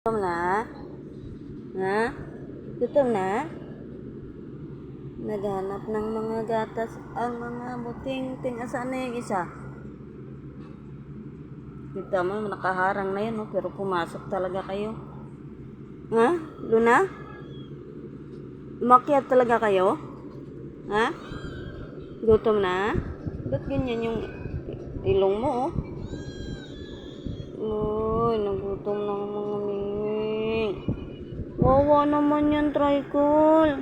Gutom na? Ha? Gutom na? Naghanap ng mga gatas ang mga buting ting Asan na yung isa? Kita mo, nakaharang na yun, no? pero pumasok talaga kayo. Ha? Luna? Umakyat talaga kayo? Ha? Gutom na? Ba't ganyan yung ilong mo, oh? Uy, nagutom na. Wawa naman yan, Tricol.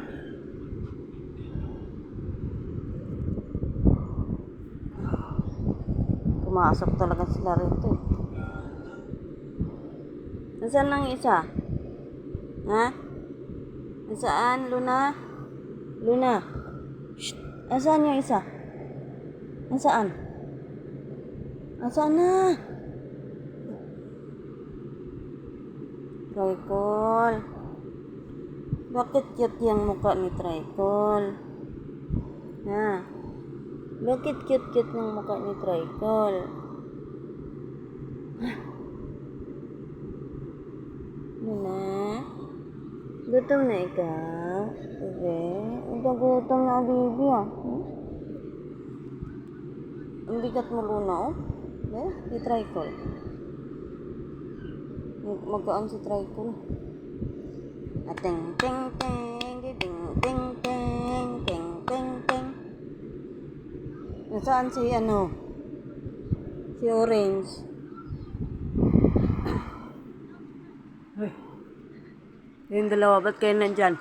Pumasok talaga sila rito. eh. Nasaan ang isa? Ha? Nasaan, Luna? Luna? Shh! Nasaan yung isa? Nasaan? Nasaan na? Tricol. Bakit cute yung mukha ni Tricol? Ha? Bakit cute-cute yung mukha ni Tricol? Luna? Gutom na ikaw? Bebe? Ito gutom na baby ah. Hmm? Ang bigat mo Luna oh. Eh, ni Tricol. Magaan si Tricol. Ateng, teng, teng, ding, teng, teng, teng, teng, teng. Nasaan si ano? Si Orange. Uy. Yung dalawa, ba't kayo nandyan?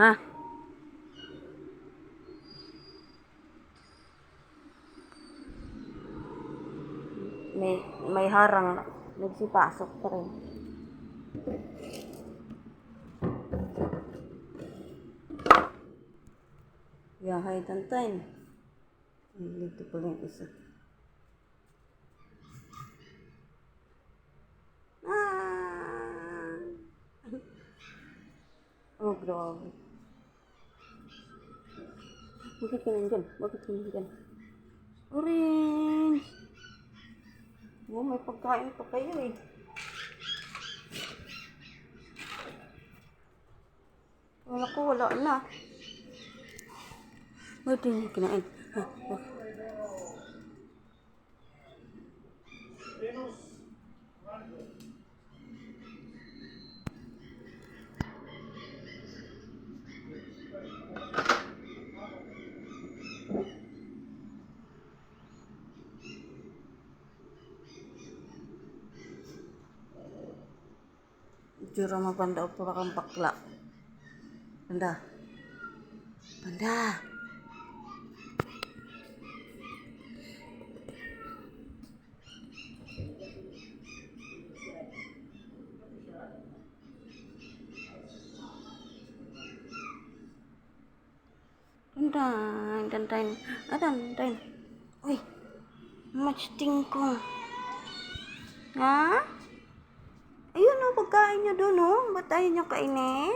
Ha? May, may harang. Nagsipasok pa rin. Yahay tantayin. Ay, dito pala yung isa. Ah! Oh, grabe. Bakit ka nandyan? Bakit ka nandyan? Orange! Oh, may pagkain pa kayo eh. Wala ko, wala na. Waduh, kenain. Hah, hah. Jurama Panda Upura Kampakla. Panda. Panda. Tantan, tantan, ah, tantan. Uy, masting ko. Ha? Ayun o, pagkain nyo doon o. Ba't ayaw nyo kainin?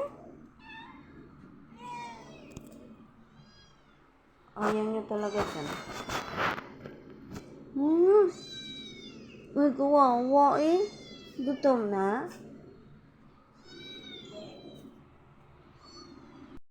Ayaw nyo talaga dyan. Hmm. Ay, kawawa eh. Gutom na.